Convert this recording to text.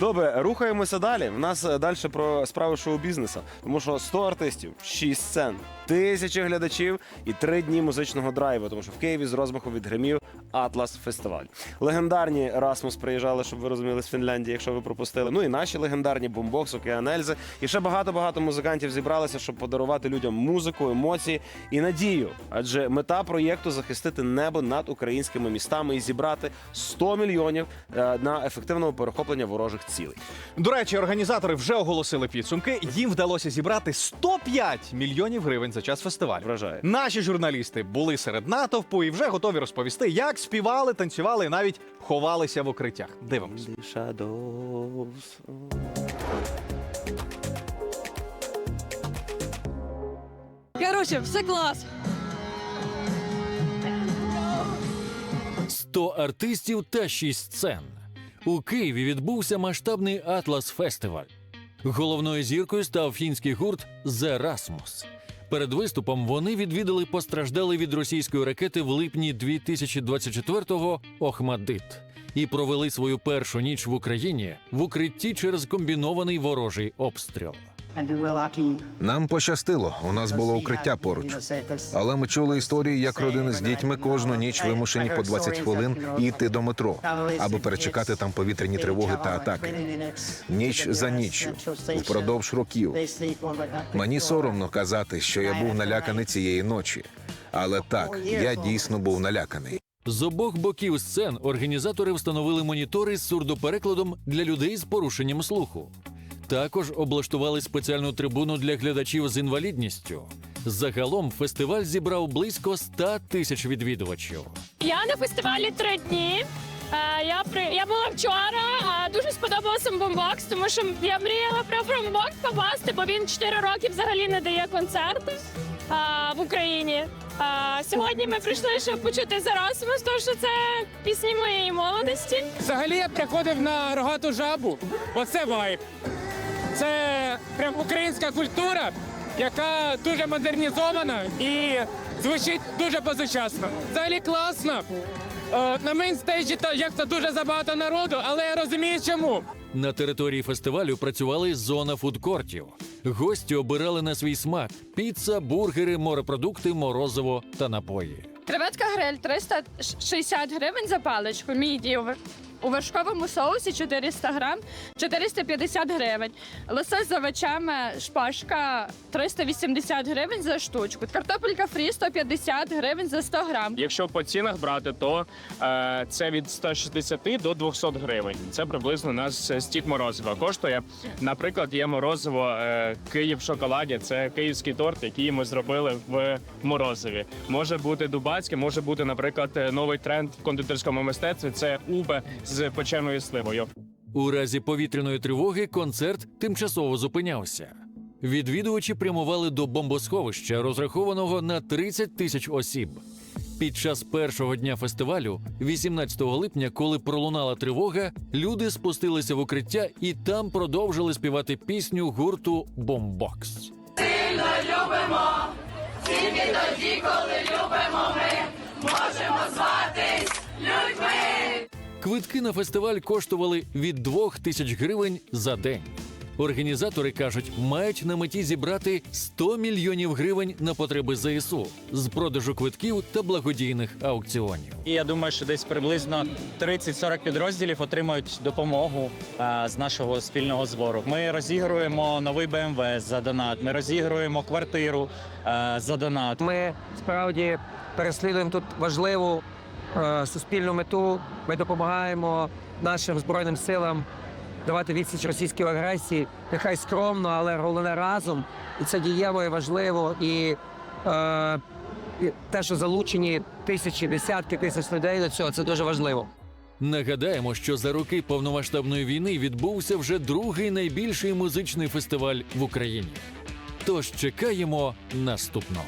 Добре, рухаємося далі. В нас е, далі про справи шоу-бізнесу. Тому що 100 артистів, 6 сцен, тисячі глядачів і 3 дні музичного драйву. Тому що в Києві з розмаху відгримів Атлас фестиваль. Легендарні Расмус приїжджали, щоб ви розуміли, з Фінляндії, якщо ви пропустили. Ну і наші легендарні Бомбокс, Океан Ельзи. І ще багато-багато музикантів зібралися, щоб подарувати людям музику, емоції і надію. Адже мета проєкту захистити небо над українськими містами і зібрати 100 мільйонів е, на ефективне перехоплення ворожих цілей. До речі, організатори вже оголосили підсумки. Їм вдалося зібрати 105 мільйонів гривень за час фестивалю. Вражає. Наші журналісти були серед натовпу і вже готові розповісти, як співали, танцювали і навіть ховалися в укриттях. Дивимось. Короче, все клас. 100 артистів та 6 сцен. У Києві відбувся масштабний Атлас Фестиваль. Головною зіркою став фінський гурт Зерасмус. Перед виступом вони відвідали постраждалий від російської ракети в липні 2024-го Охмадит і провели свою першу ніч в Україні в укритті через комбінований ворожий обстріл. Нам пощастило, у нас було укриття поруч. Але ми чули історії, як родини з дітьми кожну ніч вимушені по 20 хвилин йти до метро, аби перечекати там повітряні тривоги та атаки. Ніч за ніччю, впродовж років. Мені соромно казати, що я був наляканий цієї ночі. Але так, я дійсно був наляканий. З обох боків сцен організатори встановили монітори з сурдоперекладом для людей з порушенням слуху. Також облаштували спеціальну трибуну для глядачів з інвалідністю. Загалом фестиваль зібрав близько 100 тисяч відвідувачів. Я на фестивалі три дні. Е, Я при я була вчора. а Дуже сподобався бомбокс, тому що я мріяла про бомбокс попасти, бо він 4 роки взагалі не дає концерти а, в Україні. А, сьогодні ми прийшли, щоб почути Зарасимус, тому що це пісні моєї молодості. Взагалі я приходив на рогату жабу. Оце вайб. Це прям українська культура, яка дуже модернізована і звучить дуже позачасно. Взагалі класно. Е, На мейнстейджі то як то дуже забагато народу, але я розумію, чому. На території фестивалю працювали зона фудкортів. Гості обирали на свій смак: піца, бургери, морепродукти, морозиво та напої. Креветка гриль 360 гривень за паличку. Міді у вер- у вершковому соусі 400 грам, 450 гривень. Лосось з овочами шпажка 380 гривень за штучку. Картопелька фрі 150 гривень за 100 грам. Якщо по цінах брати, то е, це від 160 до 200 гривень. Це приблизно наш е, стік морозива. Коштує, наприклад, є морозиво е, Київ в шоколаді. Це київський торт, який ми зробили в морозиві. Може бути дубацьке, може бути, наприклад, е, новий тренд в кондитерському мистецтві. Це убе з печеною сливою. У разі повітряної тривоги концерт тимчасово зупинявся. Відвідувачі прямували до бомбосховища, розрахованого на 30 тисяч осіб. Під час першого дня фестивалю, 18 липня, коли пролунала тривога, люди спустилися в укриття і там продовжили співати пісню гурту Бомбокс. Квитки на фестиваль коштували від двох тисяч гривень за день. Організатори кажуть, мають на меті зібрати 100 мільйонів гривень на потреби ЗСУ з продажу квитків та благодійних аукціонів. І я думаю, що десь приблизно 30-40 підрозділів отримають допомогу е, з нашого спільного збору. Ми розігруємо новий БМВ за донат. Ми розігруємо квартиру е, за донат. Ми справді переслідуємо тут важливу суспільну мету. Ми допомагаємо нашим збройним силам давати відсіч російській агресії. Нехай скромно, але головне разом. І це дієво і важливо. І, е, і те, що залучені тисячі, десятки тисяч людей до цього, це дуже важливо. Нагадаємо, що за роки повномасштабної війни відбувся вже другий найбільший музичний фестиваль в Україні. Тож чекаємо наступного.